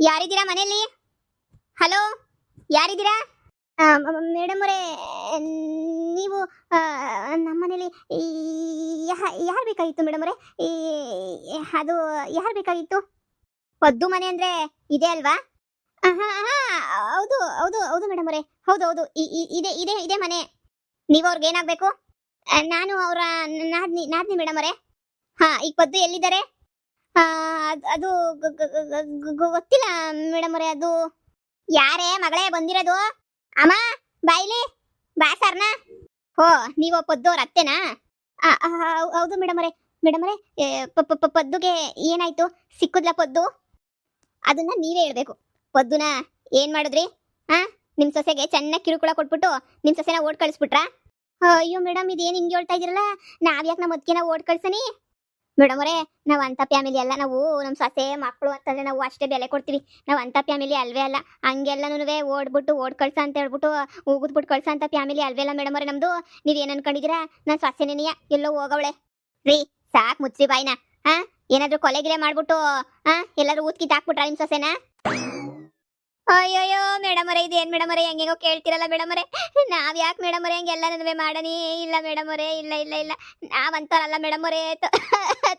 ಯಾರಿದ್ದೀರಾ ಮನೆಯಲ್ಲಿ? Hello ಯಾರಿದ್ದೀರಾ? Madam ಅವರೇ ನೀವು ಆ, ನಮ್ಮ ಮನೇಲಿ ಯಾರು ಬೇಕಾಗಿತ್ತು ಮೇಡಮ್ ಅವರೇ? ಅದು ಯಾರು ಬೇಕಾಗಿತ್ತು? ಪದ್ದು ಮನೆ ಅಂದ್ರೆ ಇದೆ ಅಲ್ವಾ? ಹಾಂ ಹಾಂ ಹೌದು ಹೌದು ಹೌದು ಮೇಡಮ್ ಅವರೇ. ಹೌದು ಹೌದು ಇದೆ ಇದೆ ಇದೆ ಮನೆ. ನೀವು ಅವ್ರಿಗೆ ಏನಾಗಬೇಕು? ನಾನು ಅವರ ನಾದ್ನಿ ನಾದ್ನಿ ಮೇಡಮ್ ಅವರೇ. ಹಾಂ ಈಗ ಪದ್ದು ಎಲ್ಲಿದ್ದಾರೆ? ಅದ್- ಗೊತ್ತಿಲ್ಲ ಮೇಡಮ್ ಅವರೇ, ಅದು. ಯಾರೇ ಮಗಳೇ ಬಂದಿರೋದು? ಅಮ್ಮ ಬಾಯ್ಲಿ ಬಾ ಸರ್ನ. ಹೋ, ನೀವು ಪದ್ದೋರ್ ಅತ್ತೆನಾ? ಹೌದು ಮೇಡಮ್ ಅವರೇ. ಮೇಡಮ್ ಅವರೇ ಪದ್ದುಗೆ ಏನಾಯ್ತು? ಸಿಕ್ಕುದ್ಲ ಪದ್ದು? ಅದನ್ನ ನೀವೇ ಹೇಳ್ಬೇಕು. ಪದ್ದುನ ಏನ್ ಮಾಡಿದ್ರಿ? ಹಾ ನಿಮ್ ಸೊಸೆಗೆ ಚೆನ್ನಾಗಿ ಕಿರುಕುಳ ಕೊಟ್ಬಿಟ್ಟು ನಿಮ್ ಸೊಸೆನ ಓಡ್ ಕಳಿಸ್ಬಿಟ್ರಾ? ಅಯ್ಯೋ ಮೇಡಮ್, ಇದೇನ್ ಹಿಂಗೆ ಹೇಳ್ತಾ ಇದ್ದೀರಲ್ಲ? ನಾವ್ ಯಾಕೆ ನಮ್ಮ ಅದಕ್ಕೆ ಓಡ್ ಕಳ್ಸನಿ? ಮೇಡಮ್ ಅವರೇ ನಾವ್ ಅಂತ ಫ್ಯಾಮಿಲಿ ಅಲ್ಲ, ನಾವು ನಮ್ ಸೊಸೆ ಮಕ್ಕಳು ಅಂತಂದ್ರೆ ನಾವು ಅಷ್ಟೇ ಬೆಲೆ ಕೊಡ್ತೀವಿ. ನಾವ್ ಅಂತ ಫ್ಯಾಮಿಲಿ ಅಲ್ವೇ ಅಲ್ಲ. ಹಂಗೆಲ್ಲನೂ ಓಡ್ಬಿಟ್ಟು ಓಡ್ ಕಳ್ಸ ಅಂತ ಹೇಳ್ಬಿಟ್ಟು ಹೋಗಿದ್ಬಿಟ್ಟು ಕಳ್ಸ ಅಂತ ಫ್ಯಾಮಿಲಿ ಅಲ್ವೇ ಅಲ್ಲ ಮೇಡಮ್ ಅವರೇ ನಮ್ದು. ನೀವ್ ಏನ್ ನಾನು ನಾನ್ ಸೊಸೆನೇನಿಯ ಎಲ್ಲೋ ಹೋಗವಳೆ. ರೀ, ಸಾಕ್ ಮುಚ್ಚಿ ಬಾಯ್ನ. ಹಾ ಏನಾದರೂ ಕೊಲೆಗಿಲೆ ಮಾಡ್ಬಿಟ್ಟು ಹಾ ಎಲ್ಲಾದರೂ ಊದ್ಕಿತ್ ಹಾಕ್ಬಿಟ್ರ ನಿಮ್ ಸೊಸೆನ? ಅಯ್ಯೋಯ್ಯೋ ಮೇಡಮ್ ಅವರೇ ಇದೇನ್ ಮೇಡಮ್ ಅವರೇ ಹೆಂಗೇಗೋ ಕೇಳ್ತಿರಲ್ಲ ಮೇಡಮ್ ಅವರೇ ನಾವ್ ಯಾಕೆ ಮೇಡಮ್ ಅವರೇ ಹಂಗೆಲ್ಲ ನನ್ವೆ ಮಾಡನಿ ಇಲ್ಲ ಮೇಡಮ್ ಅವರೇ ಇಲ್ಲ ಇಲ್ಲ ಇಲ್ಲ. ನಾವ್ ಅಂತಾರಲ್ಲ ಮೇಡಮ್ ಅವರೇ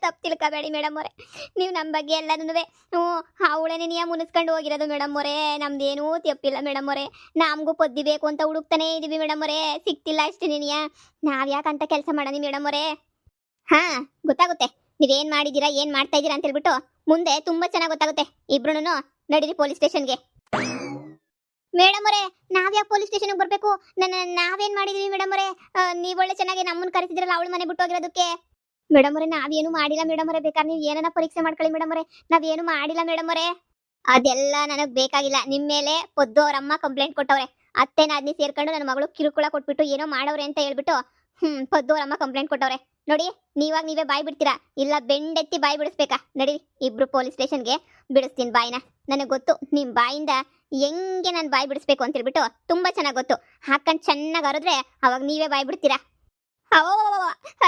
ತಪ್ಪು ತಿಳ್ಕೊಬೇಡಿ ಮೇಡಮ್ ಅವರೇ ನೀವು ನಮ್ಮ ಬಗ್ಗೆ ಎಲ್ಲ ಹ್ಞೂ ಅವಳೆ ನೀಯ ಮುನಿಸ್ಕೊಂಡು ಹೋಗಿರೋದು ಮೇಡಮ್ ಅವರೇ ನಮ್ದೇನೂ ತಪ್ಪಿಲ್ಲ ಮೇಡಮ್ ಅವರೇ ನಮಗೂ ಪದ್ದಿ ಬೇಕು ಅಂತ ಹುಡುಕ್ತಾನೆ ಇದೀವಿ ಮೇಡಮ್ ಅವರೇ ಸಿಕ್ತಿಲ್ಲ ಅಷ್ಟೇ ನೀನಿಯ. ನಾವ್ ಅಂತ ಕೆಲಸ ಮಾಡನಿ ಮೇಡಮ್ ಅವರೇ ಹಾ, ಗೊತ್ತಾಗುತ್ತೆ. ನೀವೇನ್ ಮಾಡಿದೀರಾ ಏನ್ ಮಾಡ್ತಾ ಇದೀರಾ ಅಂತ ಹೇಳ್ಬಿಟ್ಟು ಮುಂದೆ ತುಂಬಾ ಚೆನ್ನಾಗಿ ಗೊತ್ತಾಗುತ್ತೆ. ಇಬ್ರು ನಡೀರಿ ಪೊಲೀಸ್ ಸ್ಟೇಷನ್ಗೆ. ಮೇಡಮ್ ಅವರೇ ನಾವ್ಯಾಕೆ ಪೊಲೀಸ್ ಸ್ಟೇಷನ್ಗೆ ಬರ್ಬೇಕು? ನನ್ನ, ನಾವೇನ್ ಮಾಡಿದೀವಿ ಮೇಡಮ್ ಅವರೇ? ನೀವು ಒಳ್ಳೆ ಚೆನ್ನಾಗಿ ನಮ್ಮನ್ನ ಕರೆಸಿದ್ರಲ್ಲ ಅವಳ ಮನೆ ಬಿಟ್ಟು ಹೋಗಿರೋದಕ್ಕೆ. ಮೇಡಮ್ ಅವರೇ, ನಾವೇನು ಮಾಡಿಲ್ಲ ಮೇಡಮ್ ಅವರೇ. ಬೇಕಾದ್ರೆ ನೀವು ಏನನ್ನ ಪರೀಕ್ಷೆ ಮಾಡ್ಕೊಳ್ಳಿ ಮೇಡಮ್ ಅವರೇ. ನಾವೇನು ಮಾಡಿಲ್ಲ ಮೇಡಮ್ ಅವರೇ. ಅದೆಲ್ಲ ನನಗ್ ಬೇಕಾಗಿಲ್ಲ. ನಿಮ್ಮ ಮೇಲೆ ಪೊದ್ದು ಅವ್ರ ಅಮ್ಮ ಕಂಪ್ಲೇಂಟ್ ಕೊಟ್ಟವ್ರೆ. ಅತ್ತೆ ನಾದ್ನಿ ಸೇರ್ಕೊಂಡು ನನ್ನ ಮಗಳು ಕಿರುಕುಳ ಕೊಟ್ಬಿಟ್ಟು ಏನೋ ಮಾಡವ್ರೆ ಅಂತ ಹೇಳ್ಬಿಟ್ಟು ಹ್ಮ್ ಪದ್ದೂರಮ್ಮ ಕಂಪ್ಲೇಂಟ್ ಕೊಟ್ಟವ್ರೆ. ನೋಡಿ, ನೀವಾಗ ನೀವೇ ಬಾಯಿ ಬಿಡ್ತೀರಾ? ಇಲ್ಲ, ಬೆಂಡೆತ್ತಿ ಬಾಯಿ ಬಿಡಿಸ್ಬೇಕಾ? ನಡಿ ಇಬ್ರು ಪೊಲೀಸ್ ಸ್ಟೇಷನ್ಗೆ ಬಿಡಿಸ್ತೀನಿ ಬಾಯಿನ. ನನಗೆ ಗೊತ್ತು, ನಿಮ್ ಬಾಯಿಂದ ಹೆಂಗೆ ನಾನು ಬಾಯ್ ಬಿಡಿಸ್ಬೇಕು ಅಂತ ಹೇಳ್ಬಿಟ್ಟು ತುಂಬಾ ಚೆನ್ನಾಗಿ ಗೊತ್ತು. ಹಾಕೊಂಡು ಚೆನ್ನಾಗಿ ಅರದ್ರೆ ಅವಾಗ ನೀವೇ ಬಾಯ್ ಬಿಡ್ತೀರಾ?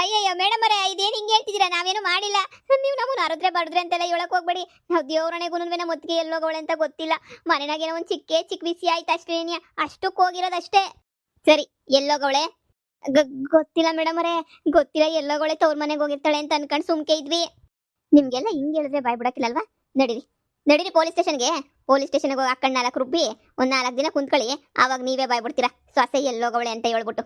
ಅಯ್ಯಯ್ಯೋ ಮೇಡಮ್ ಅವರೇ ಇದೇನು ಹಿಂಗೆ ಹೇಳ್ತಿದ್ದೀರಾ? ನಾವೇನು ಮಾಡಿಲ್ಲ. ನೀವು ನಮ್ಮನ್ನು ಅರದ್ರೆ ಬಡದ್ರೆ ಅಂತೆಲ್ಲ ಹೇಳಕ್ ಹೋಗ್ಬೇಡಿ. ನಾವು ದೇವ್ರಣೆಗೂ ನಮ್ಮ ಮುತ್ತಿಗೆ ಎಲ್ಲೋಗೋಳೆ ಅಂತ ಗೊತ್ತಿಲ್ಲ. ಮನೆನಾಗೇನೋ ಒಂದು ಚಿಕ್ಕೇ ಚಿಕ್ಕ ಬಿಸಿ ಆಯ್ತು ಅಷ್ಟೇ ಅಷ್ಟಕ್ಕೆ ಹೋಗಿರೋದಷ್ಟೇ. ಸರಿ ಎಲ್ಲೋಗವಳೆ ಗೊತ್ತಿಲ್ಲ ಮೇಡಮ್ ಅವರೇ. ಗೊತ್ತಿಲ್ಲ ಎಲ್ಲೋಗವಳೆ ತವ್ರ ಮನೆಗೆ ಹೋಗಿರ್ತಾಳೆ ಅಂತ ಅನ್ಕೊಂಡು ಸುಮ್ಕೆ ಇದ್ವಿ. ನಿಮ್ಗೆಲ್ಲ ಹಿಂಗೆ ಹೇಳಿದ್ರೆ ಬಾಯ್ ಬಿಡಕ್ಕಿಲ್ಲಲ್ವಾ? ನಡೀರಿ. ನಡೀರಿ ಪೊಲೀಸ್ ಸ್ಟೇಷನ್ಗೆ. ಪೊಲೀಸ್ ಸ್ಟೇಷನ್ಗೆ ಹೋಗಿ ಹಾಕೊಂಡು ನಾಲ್ಕು ರುಬ್ಬಿ, ಒಂದು ನಾಲ್ಕು ದಿನ ಕುಂತ್ಕೊಳ್ಳಿ. ಆವಾಗ ನೀವೇ ಬಾಯ್ ಬಿಡ್ತೀರಾ? ಸೊಸೆ ಎಲ್ಲೋಗವಳೆ ಅಂತ ಹೇಳ್ಬಿಟ್ಟು.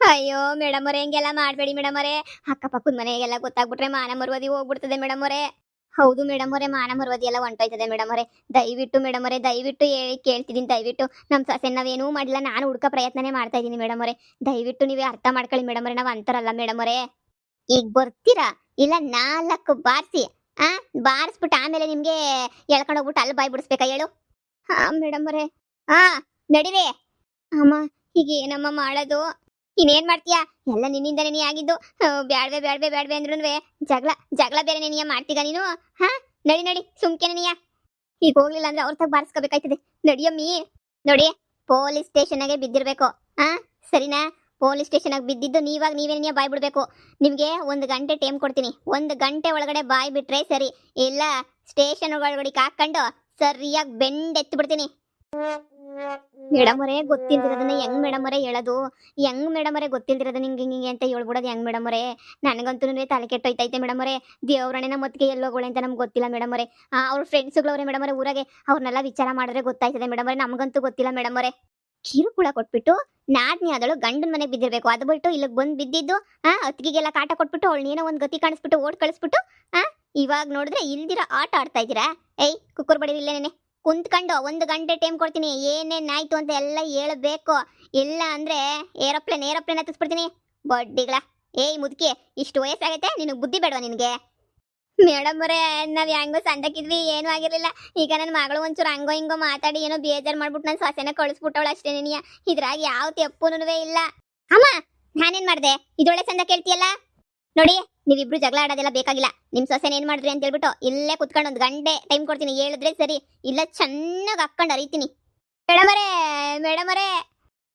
ಅಯ್ಯೋ ಮೇಡಮ್ ಅವರೇ, ಹಿಂಗೆಲ್ಲ ಮಾಡಬೇಡಿ ಮೇಡಮ್ ಅವರೇ. ಅಕ್ಕಪಕ್ಕದ ಮನೆಗೆಲ್ಲ ಗೊತ್ತಾಗ್ಬಿಟ್ರೆ ಮಾನ ಮರುವದಿ ಹೋಗ್ಬಿಡ್ತದೆ ಮೇಡಮ್ ಅವರೇ. ಹೌದು ಮೇಡಮ್ ಅವರೇ ಮಾನ ಮರ್ವದಿ ಎಲ್ಲ ಹೊಂಟೋಯ್ತದೆ ಮೇಡಮ್ ಅವರೇ. ದಯವಿಟ್ಟು ಮೇಡಮ್ ಅವರೇ, ದಯವಿಟ್ಟು ಹೇಳಿ, ಕೇಳ್ತಿದ್ದೀನಿ ದಯವಿಟ್ಟು. ನಮ್ಮ ಸೊಸೆ ನಾವೇನೂ ಮಾಡಿಲ್ಲ, ನಾನು ಹುಡ್ಕೋ ಪ್ರಯತ್ನನೇ ಮಾಡ್ತಾ ಇದ್ದೀನಿ ಮೇಡಮ್ ಅವರೇ. ದಯವಿಟ್ಟು ನೀವೇ ಅರ್ಥ ಮಾಡ್ಕೊಳ್ಳಿ ಮೇಡಮ್ ಅವರೇ, ನಾವು ಅಂತಾರಲ್ಲ ಮೇಡಮ್ ಅವರೇ. ಈಗ ಬರ್ತೀರಾ? ಇಲ್ಲ, ನಾಲ್ಕು ಬಾರಿಸಿ, ಆ? ಬಾರಿಸ್ಬಿಟ್ಟು ಆಮೇಲೆ ನಿಮಗೆ ಎಳ್ಕೊಂಡು ಹೋಗ್ಬಿಟ್ಟು ಅಲ್ಲಿ ಬಾಯ್ ಬಿಡಿಸ್ಬೇಕಾ ಹೇಳು? ಹಾ ಮೇಡಮ್ ಅವರೇ. ಹಾಂ, ನಡಿರಿ. ಅಮ್ಮ ಈಗ ಏನಮ್ಮ ಮಾಡೋದು? ಇನ್ನೇನ್ ಮಾಡ್ತೀಯಾ? ಎಲ್ಲ ನಿನ್ನಿಂದ ನೀ ಆಗಿದ್ದು. ಬ್ಯಾಡ್ವೆ ಬ್ಯಾಡ್ವೆ ಬ್ಯಾಡ್ವೆ ಅಂದ್ರೂ ಜಗಳ ಜಗಳ ಬೇರೆ ನೆನೆಯ ಮಾಡ್ತೀಗ ನೀನು? ಹಾ? ನಡಿ ನಡಿ ಸುಮ್ಕೆ ನೀಯ. ಈಗ ಹೋಗ್ಲಿಲ್ಲ ಅಂದ್ರೆ ಅವ್ರ ತಗ ಬಾರಿಸ್ಕೋಬೇಕಾಯ್ತದೆ. ನಡಿಯಮ್ಮಿ ನೋಡಿ, ಪೊಲೀಸ್ ಸ್ಟೇಷನ್ಗೆ ಬಿದ್ದಿರ್ಬೇಕು. ಹಾ? ಸರಿನಾ? ಪೊಲೀಸ್ ಸ್ಟೇಷನ್ಗೆ ಬಿದ್ದಿದ್ದು ನೀವಾಗ ನೀವೇ ನೀಯ ಬಾಯ್ ಬಿಡ್ಬೇಕು? ನಿಮ್ಗೆ ಒಂದು ಗಂಟೆ ಟೈಮ್ ಕೊಡ್ತೀನಿ. ಒಂದು ಗಂಟೆ ಒಳಗಡೆ ಬಾಯ್ ಬಿಟ್ರೆ ಸರಿ. ಇಲ್ಲ, ಸ್ಟೇಷನ್ ಒಳಗಡೆ ಹಾಕೊಂಡು ಸರಿಯಾಗಿ ಬೆಂಡ್ ಎತ್ತು ಬಿಡ್ತೀನಿ ಮೇಡಮ್ ಅವರೇ ಗೊತ್ತಿಲ್ದಿರೋದನ್ನ ಹೆಂಗ್ ಮೇಡಮ್ ಅವರೇ ಹೇಳೋದು? ಹೆಂಗ್ ಮೇಡಮ್ ಅವರೇ ಗೊತ್ತಿಲ್ದಿರೋದು ನಿಂಗೆ ಹಿಂಗೆ ಅಂತ ಹೇಳ್ಬಿಡೋದು ಹೆಂಗ್ ಮೇಡಮ್ ಅವರೇ ನನಗಂತೂ ತಲೆ ಕೆಟ್ಟೋಯ್ತೈತೆ ಮೇಡಮ್ ಅವರೇ ದೇವ್ರಣೆನ ಮತ್ತಿಗೆ ಎಲ್ಲೋಗೋಳೆ ಅಂತ ನಮ್ಗೆ ಗೊತ್ತಿಲ್ಲ ಮೇಡಮ್ ಅವರೇ ಅವ್ರ ಫ್ರೆಂಡ್ಸ್ಗಳವ್ರೆ ಮೇಡಮ್ ಅವರೇ ಊರಾಗೆ ಅವ್ರನ್ನೆಲ್ಲ ವಿಚಾರ ಮಾಡಿದ್ರೆ ಗೊತ್ತಾಯ್ತದೆ ಮೇಡಮ್ ಅವರೇ ನಮಗಂತೂ ಗೊತ್ತಿಲ್ಲ ಮೇಡಮ್ ಅವರೇ ಕಿರುಕುಳ ಕೊಟ್ಬಿಟ್ಟು ನಾದ್ನಿ ಆದಳು ಗಂಡನ ಮನೆಗೆ ಬಿದ್ದಿರ್ಬೇಕು. ಅದು ಬಿಟ್ಟು ಇಲ್ಲಿಗೆ ಬಂದು ಬಿದ್ದಿದ್ದು, ಆ ಅತ್ತಿಗೆಗೆಲ್ಲ ಕಾಟ ಕೊಟ್ಬಿಟ್ಟು ಅವಳು ನೀನೋ ಒಂದು ಗತಿ ಕಾಣಿಸ್ಬಿಟ್ಟು ಓಡ್ ಕಳಿಸ್ಬಿಟ್ಟು, ಆ, ಇವಾಗ ನೋಡಿದ್ರೆ ಇಲ್ದಿರ ಆಟ ಆಡ್ತಾ ಇದ್ದೀರಾ? ಏಯ್, ಕುಕ್ಕರ್ ಬಡಿ ಇಲ್ಲೇನೆ ಕುಂತ್ಕೊಂಡು ಒಂದು ಗಂಟೆ ಟೈಮ್ ಕೊಡ್ತೀನಿ. ಏನೇನಾಯ್ತು ಅಂತ ಎಲ್ಲ ಹೇಳ್ಬೇಕು. ಇಲ್ಲ ಅಂದ್ರೆ ಏರೋಪ್ಲೇನ್ ಏರೋಪ್ಲೇನ್ ಹತ್ತಿಸ್ಬಿಡ್ತೀನಿ. ಬಡ್ಡಿಗಳ. ಏಯ್ ಮುದುಕಿ, ಇಷ್ಟು ವಯಸ್ಸಾಗೈತೆ, ನಿನಗೆ ಬುದ್ಧಿ ಬೇಡವಾ ನಿನಗೆ? ಮೇಡಮ್ ಅವರೇ, ನಾವು ಹೆಂಗೋ ಸಂದಕ್ಕಿದ್ವಿ, ಏನೂ ಆಗಿರಲಿಲ್ಲ. ಈಗ ನನ್ನ ಮಗಳು ಒಂಚೂರು ಹಂಗೋ ಹಿಂಗೋ ಮಾತಾಡಿ, ಏನೋ ಬೇಜಾರ್ ಮಾಡ್ಬಿಟ್ಟು ನನ್ನ ಸೊಸೆನ ಕಳಿಸ್ಬಿಟ್ಟವಳು ಅಷ್ಟೇ ನಿನ್ಯ ಇದ್ರಾಗ ಯಾವ ತೆಪ್ಪುನುವೆ ಇಲ್ಲ. ಅಮ್ಮ, ನಾನೇನ್ ಮಾಡ್ದೆ? ಇದೊಳ್ಳೆ ಸಂದ ಕೇಳ್ತಿಯಲ್ಲ ನೋಡಿ, ನೀವಿಬ್ರು ಜಗಳ ಆಡೋದೆಲ್ಲ ಬೇಕಾಗಿಲ್ಲ. ನಿಮ್ ಸೊಸೆನ ಏನ್ ಮಾಡಿದ್ರಿ ಅಂತ ಹೇಳ್ಬಿಟ್ಟು ಇಲ್ಲೇ ಕುತ್ಕೊಂಡು ಒಂದು ಗಂಟೆ ಟೈಮ್ ಕೊಡ್ತೀನಿ. ಹೇಳಿದ್ರೆ ಸರಿ. ಇಲ್ಲ ಚೆನ್ನಾಗಿ ಹಾಕೊಂಡ್ ಅರಿತೀನಿ. ಮೇಡಮರೇ ಮೇಡಮರೇ.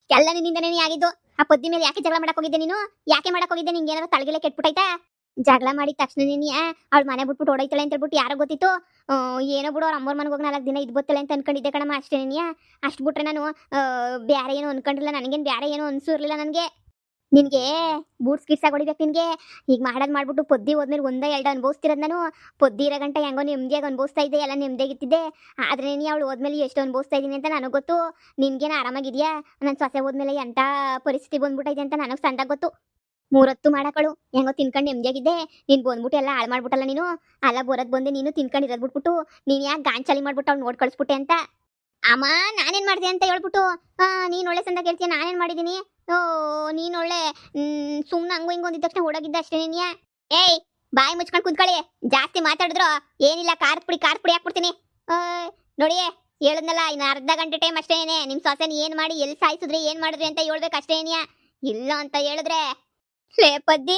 ಎಲ್ಲ ನಿನ್ನಿಂದನೇ ಆಗಿದ್ದು. ಆ ಪದ್ದಿ ಮೇಲೆ ಯಾಕೆ ಜಗಳ ಮಾಡಕ್ ಹೋಗಿದ್ದೆ ನೀನು? ಯಾಕೆ ಮಾಡಕ್ ಹೋಗಿದ್ದೆ? ನಿಂಗೆ ಏನಾದ್ರು ತಲೆಗೆಲೆ ಕೆಟ್ಬಿಟ್ಟೈತಾ? ಜಗಳ ಮಾಡಿದ ತಕ್ಷಣ ನೀನು ಅವ್ಳು ಮನೆ ಬಿಟ್ಬಿಟ್ಟು ಓಡೈತಾಳೆ ಅಂತ ಹೇಳ್ಬಿಟ್ಟು ಯಾರೋ ಗೊತ್ತಿತ್ತು. ಏನೋ ಬಿಡು, ಅವ್ರ ಅಮ್ಮವ್ರ ಮನೆಗೆ ಹೋಗಿ ನಾಲ್ಕು ದಿನ ಇದು ಬತ್ತಲೆ ಅಂತ ಅನ್ಕೊಂಡಿದ್ದೆ ಕಣಮ್ಮ. ಅಷ್ಟೇ ನೀನು ಅಷ್ಟು ಬಿಟ್ರೆ ನಾನು ಬೇರೆ ಏನೋ ಅನ್ಕೊಂಡಿಲ್ಲ. ನನಗೇನು ಬೇರೆ ಏನೋ ಅನ್ಸಿರ್ಲಿಲ್ಲ ನನಗೆ. ನಿನಗೆ ಬೂಟ್ಸ್ ಗಿಟ್ಸಾಗಿ ಹೊಡಿಬೇಕು ನಿನಗೆ? ಈಗ ಮಾಡೋದು ಮಾಡ್ಬಿಟ್ಟು ಪೊದ್ದಿ ಹೋದ್ಮೇಲೆ ಒಂದೇ ಎರಡು ಅನುಭವಿಸ್ತಿರೋದು ನಾನು. ಪೊದ್ದಿ ಇರೋ ಗಂಟೆ ಹೆಂಗೋ ನೆಮ್ಮದಿಯಾಗಿ ಅನುಭವಿಸ್ತಾ ಇದ್ದೆ, ಎಲ್ಲ ನೆಮ್ಮದಿಯಾಗಿತ್ತಿದ್ದೆ ಆದರೆ ನೀನು ಅವಳು ಹೋದ್ಮೇಲೆ ಎಷ್ಟು ಅನುಭವಿಸ್ತಾ ಇದ್ದೀನಿ ಅಂತ ನನಗೆ ಗೊತ್ತು. ನಿನಗೇನು ಆರಾಮಾಗಿದೆಯಾ? ನನ್ನ ಸೊಸೆ ಹೋದ್ಮೇಲೆ ಎಂಥ ಪರಿಸ್ಥಿತಿ ಬಂದ್ಬಿಟ್ಟಿದೆ ಅಂತ ನನಗೆ ಸಂದಾಗ ಗೊತ್ತು. ಮೂರೊತ್ತು ಮಾಡಕಳು. ಹೆಂಗೋ ತಿನ್ಕೊಂಡು ನೆಮ್ಮದಿಯಾಗಿದ್ದೆ ನೀನು ಬಂದ್ಬಿಟ್ಟು ಎಲ್ಲ ಹಾಳು ಮಾಡ್ಬಿಟ್ಟಲ್ಲ ನೀನು? ಅಲ್ಲ ಬರೋದು ಬಂದೆ ನೀನು ತಿನ್ಕೊಂಡು ಇರೋದು ಬಿಟ್ಬಿಟ್ಟು ನೀನು ಯಾಕೆ ಗಾಂಚಾಲಿ ಮಾಡ್ಬಿಟ್ಟು ಅವ್ನು ನೋಡಿ ಕಳಿಸ್ಬಿಟ್ಟೆ ಅಂತ? ಅಮ್ಮ, ನಾನೇನು ಮಾಡಿದೆ ಅಂತ ಹೇಳ್ಬಿಟ್ಟು ನೀನು ಒಳ್ಳೆ ಸಂದ ಕೇಳ್ತೀಯ, ನಾನೇನು ಮಾಡಿದ್ದೀನಿ? ಓ, ನೀನು ಒಳ್ಳೆ ಸುಮ್ಮನೆ ಹಂಗು ಹಿಂಗು ತಕ್ಷಣ ಓಡೋಗಿದ್ದ ಅಷ್ಟೇ ನೀನ್ಯಾ ಏಯ್, ಬಾಯಿ ಮುಚ್ಕೊಂಡು ಕುಂತ್ಕೊಳ್ಳಿ. ಜಾಸ್ತಿ ಮಾತಾಡಿದ್ರು, ಏನಿಲ್ಲ, ಖಾರದ ಪುಡಿ ಖಾರದ ಪುಡಿ ಹಾಕ್ಬಿಡ್ತೀನಿ. ನೋಡಿ, ಹೇಳಿದ್ನಲ್ಲ, ಇನ್ನು ಅರ್ಧ ಗಂಟೆ ಟೈಮ್ ಅಷ್ಟೇನೆ ನಿಮ್ಮ ಸೊಸೆನ ಏನು ಮಾಡಿ, ಎಲ್ಲಿ ಸಾಯಿಸಿದ್ರಿ, ಏನು ಮಾಡಿದ್ರಿ ಅಂತ ಹೇಳ್ಬೇಕು ಅಷ್ಟೇನಿಯ ಇಲ್ಲ ಅಂತ ಹೇಳಿದ್ರೆ ಲೇ ಪದ್ದಿ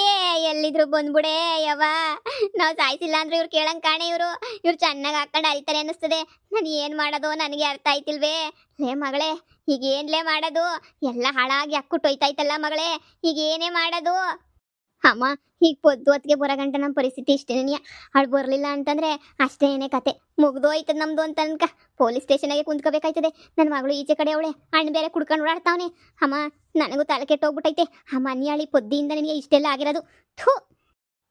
ಎಲ್ಲಿದ್ರು ಬಂದ್ಬಿಡೆ ಯವ್ವ. ನಾವು ಸಾಯಿಸಿಲ್ಲ ಅಂದ್ರೆ ಇವ್ರು ಕೇಳಂಗ್ ಕಾಣೆ ಇವರು. ಇವ್ರು ಚೆನ್ನಾಗಿ ಹಾಕೊಂಡು ಅಳ್ತಾರೆ ಅನ್ನಿಸ್ತದೆ. ನಾನು ಏನು ಮಾಡೋದು? ನನಗೆ ಅರ್ಥ ಆಯ್ತಿಲ್ವೇ? ಲೇ ಮಗಳೇ ಈಗ ಏನ್ಲೇ ಮಾಡೋದು? ಎಲ್ಲ ಹಾಳಾಗಿ ಅಕ್ಕುಟ್ಟು ಹೋಯ್ತಾಯ್ತಲ್ಲ ಮಗಳೇ ಈಗ ಏನೇ ಮಾಡೋದು? ಅಮ್ಮ ಈಗ ಪೊದ್ದು ಹೊತ್ತಿಗೆ ಬರೋ ಗಂಟೆ ನಮ್ಮ ಪರಿಸ್ಥಿತಿ ಇಷ್ಟೇನೇ ಅವಳು ಬರಲಿಲ್ಲ ಅಂತಂದ್ರೆ ಅಷ್ಟೇನೇ ಕತೆ. ಮುಗ್ದೋಯ್ತದ ನಮ್ದು ಅಂತ ಅನ್ಕ. ಪೊಲೀಸ್ ಸ್ಟೇಷನಾಗೆ ಕುಂತ್ಕೋಬೇಕಾಯ್ತದೆ. ನನ್ನ ಮಗಳು ಈಚೆ ಕಡೆ ಅವಳೆ. ಹಣ್ಣು ಬೇರೆ ಕುಡ್ಕೊಂಡು ಓಡಾಡ್ತಾವನೆ. ಅಮ್ಮ, ನನಗೂ ತಲೆ ಕೆಟ್ಟೋಗ್ಬಿಟ್ಟೈತೆ. ಆ ಮನ್ಯಾಳಿ ಪೊದ್ದಿಯಿಂದ ನಿನಗೆ ಇಷ್ಟೆಲ್ಲ ಆಗಿರೋದು. ಥೂ!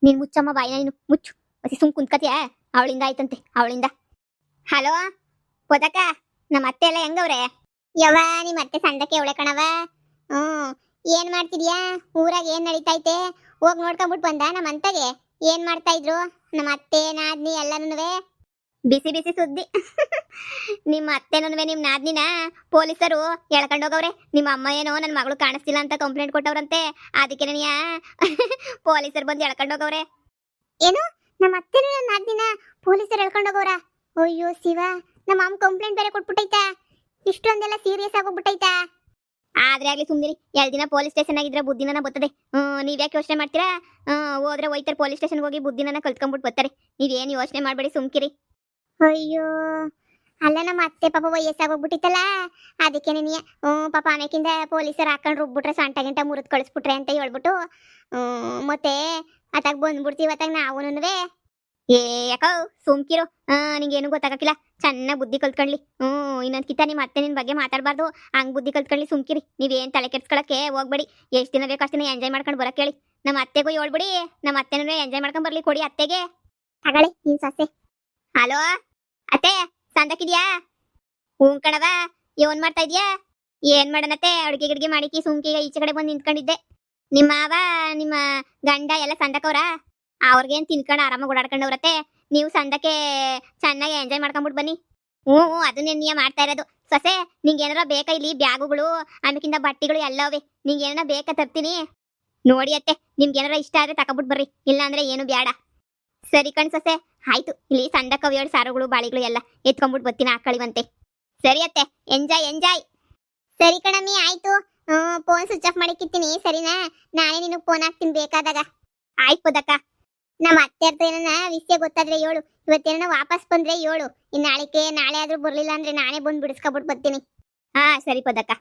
ನೀನು ಮುಚ್ಚಮ್ಮ ಬಾಯಿನ ನೀನು. ಮುಚ್ಚು. ಮತ್ತೆ ಸುಮ್ ಕುಂತ್ಕತಿಯಾ? ಅವಳಿಂದ ಆಯ್ತಂತೆ. ಅವಳಿಂದ. ಹಲೋ? ಪೊದಕ ನಮ್ಮ ಅತ್ತೆ ಎಲ್ಲ ಹೆಂಗವ್ರೆ? ಯವ್ವ ನಿಮ್ಮ ಅತ್ತೆ ಸಂದಕ್ಕೆ ಅವಳೆ ಕಣವ ಹ್ಞೂ ಏನು ಮಾಡ್ತಿದ್ಯಾ? ಊರಾಗ ಏನು ನಡೀತೈತೆ ಹೋಗಿ ನೋಡ್ಕೊಂಬಿಟ್ಟು ಬಂದ ನಮ್ಮ ಅಂತಗೆ. ಏನ್ ಮಾಡ್ತಾ ಇದ್ರು? ನಮ್ಮ ಅತ್ತೆ, ನಾದ್ನಿ ಎಲ್ಲನೂ ಬಿಸಿ ಬಿಸಿ ಸುದ್ದಿ. ನಿಮ್ಮ ಅತ್ತೆನೂ ನಿಮ್ಮ ನಾದ್ನಿನ ಪೊಲೀಸರು ಹೋಗವ್ರೆ. ನಿಮ್ಮ ಅಮ್ಮ ಏನೋ ನನ್ನ ಮಗಳು ಕಾಣಿಸ್ತಿಲ್ಲ ಅಂತ ಕಂಪ್ಲೇಂಟ್ ಕೊಟ್ಟವ್ರಂತೆ. ಅದಕ್ಕೆ ನನಯ ಪೊಲೀಸರು ಬಂದು ಹೋಗವ್ರೆ. ಏನು? ನಮ್ಮ ಅತ್ತೆನೂ ನನ್ನ ನಾದ್ನಿನ ಪೊಲೀಸರು ಹೋಗವ್ರ? ಅಯ್ಯೋ ಶಿವ ನಮ್ಮ ಅಮ್ಮ ಕಂಪ್ಲೇಂಟ್ ಬೇರೆ ಕೊಟ್ಬಿಟ್ಟೈತಾ. ಇಷ್ಟೊಂದೆಲ್ಲ ಸೀರಿಯಸ್ ಆಗೋಗ್ಬಿಟ್ಟೈತಾ ಆದ್ರೆ ಆಗ್ಲಿ ಸುಮ್ನಿರಿ. ಎರಡು ದಿನ ಪೊಲೀಸ್ ಸ್ಟೇಷನ್ ಆಗಿದ್ರೆ ಬುದ್ಧಿನ ಬರ್ತದೆ ಹ್ಮ್ ನೀವ್ಯಾಕೆ ಯೋಚನೆ ಮಾಡ್ತೀರಾ? ಹೋದ್ರೆ ಹೋಯ್ತಾರೆ ಪೊಲೀಸ್ ಸ್ಟೇಷನ್ ಹೋಗಿ ಬುದ್ಧಿನ ಕಲ್ತ್ಕೊಂಡ್ಬಿಟ್ಟು ಬರ್ತಾರೆ ನೀವೇನು ಯೋಚನೆ ಮಾಡಬೇಡಿ ಸುಮ್ಕಿರಿ. ಅಯ್ಯೋ ಅಲ್ಲ ನಮ್ಮ ಅತ್ತೆ ಪಾಪ ವಯಸ್ಸಾಗೋಗ್ಬಿಟ್ಟಿತ್ತಲ್ಲ ಅದಕ್ಕೆ ನೀನು ಹ್ಞೂ ಪಾಪ ಅನೇಕಿಂದ ಪೊಲೀಸರು ಹಾಕೊಂಡು ರುಬ್ಬಿಟ್ರೆ ಸಂಟ ಗಂಟ ಮುರಿದು ಕಳಿಸ್ಬಿಟ್ರೆ ಅಂತ ಹೇಳ್ಬಿಟ್ಟು ಹ್ಮ್, ಮತ್ತೆ ಅತ್ತಾಗ ಬಂದ್ಬಿಡ್ತೀವಿ ಅತ್ತಾಗ ನಾವುನುವೆ ಏ ಯಾಕೋ ಸುಮ್ಕಿರು. ಹಾ ನಿಂಗೇನು ಗೊತ್ತಾಗಕ್ಕಿಲ್ಲ. ಚೆನ್ನಾಗಿ ಬುದ್ಧಿ ಕಲ್ತ್ಕೊಳ್ಳಿ. ಹ್ಞೂ ಇನ್ನೊಂದು ಕಿತ್ತ ನಿಮ್ಮ ಅತ್ತೆ ನಿನ್ನ ಬಗ್ಗೆ ಮಾತಾಡಬಾರ್ದು. ಹಂಗೆ ಬುದ್ಧಿ ಕಲ್ತ್ಕೊಳ್ಳಿ ಸುಮ್ಕಿರಿ. ನೀವೇನು ತಲೆ ಕೆಡ್ಸ್ಕೊಳಕ್ಕೆ ಹೋಗ್ಬೇಡಿ. ಎಷ್ಟು ದಿನ ಬೇಕು ಅಷ್ಟು ಎಂಜಾಯ್ ಮಾಡ್ಕೊಂಡು ಬರಕ್ಕೆ ಹೇಳಿ ನಮ್ಮ ಅತ್ತೆಗೂ ಹೇಳ್ಬಿಡಿ. ನಮ್ಮ ಅತ್ತೆನೂ ಎಂಜಾಯ್ ಮಾಡ್ಕೊಂಡು ಬರಲಿ ಕೊಡಿ ಅತ್ತೆಗೆ. ತಗೊಳ್ಳಿ ನೀನ್ ಸೊಸೆ. ಹಲೋ ಅತ್ತೆ ಸಂದಕ್ಕಿದ್ಯಾ? ಹ್ಞೂ ಕಣವ ಏನ್ ಮಾಡ್ತಾ ಇದ್ಯಾ? ಏನ್ ಮಾಡೋಣತ್ತೆ ಅಡುಗೆ ಗಿಡ್ಗೆ ಮಾಡಿಕಿ ಸುಮ್ಕಿಗೆ ಈಚೆ ಕಡೆ ಬಂದು ನಿಂತ್ಕೊಂಡಿದ್ದೆ. ನಿಮ್ಮ ಮಾವ ನಿಮ್ಮ ಗಂಡ ಎಲ್ಲ ಸಂದಕವ್ರ ಅವ್ರಿಗೇನು ತಿನ್ಕೊಂಡು ಆರಾಮಾಗಿ ಓಡಾಡ್ಕೊಂಡವ್ರತ್ತೆ? ನೀವು ಸಂದಕ್ಕೆ ಚೆನ್ನಾಗಿ ಎಂಜಾಯ್ ಮಾಡ್ಕೊಂಬಿಟ್ಟು ಬನ್ನಿ. ಹ್ಞೂ ಹ್ಞೂ, ಅದನ್ನೇ ನೀ ಮಾಡ್ತಾ ಇರೋದು. ಸೊಸೆ, ನಿಂಗೆ ಏನಾರ ಬೇಕಾ ಇಲ್ಲಿ ಬ್ಯಾಗುಗಳು ಆಮೇಕಿಂದ ಬಟ್ಟೆಗಳು ಎಲ್ಲವೇ? ನಿಂಗೆ ಏನಾರ ಬೇಕಾ ತರ್ತೀನಿ? ನೋಡಿ ಅತ್ತೆ, ನಿಮ್ಗೆ ಏನಾರ ಇಷ್ಟ ಆದರೆ ತಕೊಬಿಟ್ಟು ಬರ್ರಿ. ಇಲ್ಲಾಂದ್ರೆ ಏನು ಬೇಡ ಸರಿ ಕಣ್ ಸೊಸೆ, ಆಯ್ತು. ಇಲ್ಲಿ ಸಂದ ಎರಡು ಸಾರುಗಳು, ಬಾಳಿಗಳು ಎಲ್ಲ ಎತ್ಕೊಂಡ್ಬಿಟ್ಟು ಬರ್ತೀನಿ ಹಾಕಳಿವಂತೆ ಸರಿ ಅತ್ತೆ ಎಂಜಾಯ್ ಎಂಜಾಯ್ ಸರಿ ಕಣಮ್ಮಿ, ಆಯ್ತು. ಫೋನ್ ಸ್ವಿಚ್ ಆಫ್ ಮಾಡಿಕ್ಕಿತ್ತೀನಿ ಸರಿನಾ? ನಾನೇ ನಿನಗೆ ಫೋನ್ ಹಾಕ್ತೀನಿ ಬೇಕಾದಾಗ. ಆಯ್ತು ಪದಕ್ಕ. ನಮ್ಮ ಅತ್ತೆ ಅರ್ಥ ಏನನ ವಿಷಯ ಗೊತ್ತಾದ್ರೆ ಏಳು ಇವತ್ತೇನ ವಾಪಸ್ ಬಂದ್ರೆ ಹೇಳು. ಇನ್ನು ನಾಳೆಕೆ, ನಾಳೆ ಆದ್ರೂ ಬರ್ಲಿಲ್ಲ ಅಂದ್ರೆ ನಾನೇ ಬಂದು ಬಿಡಿಸ್ಕೊಬಿಟ್ಟು ಬರ್ತೀನಿ. ಹಾ, ಸರಿ ಪದಕ್ಕ.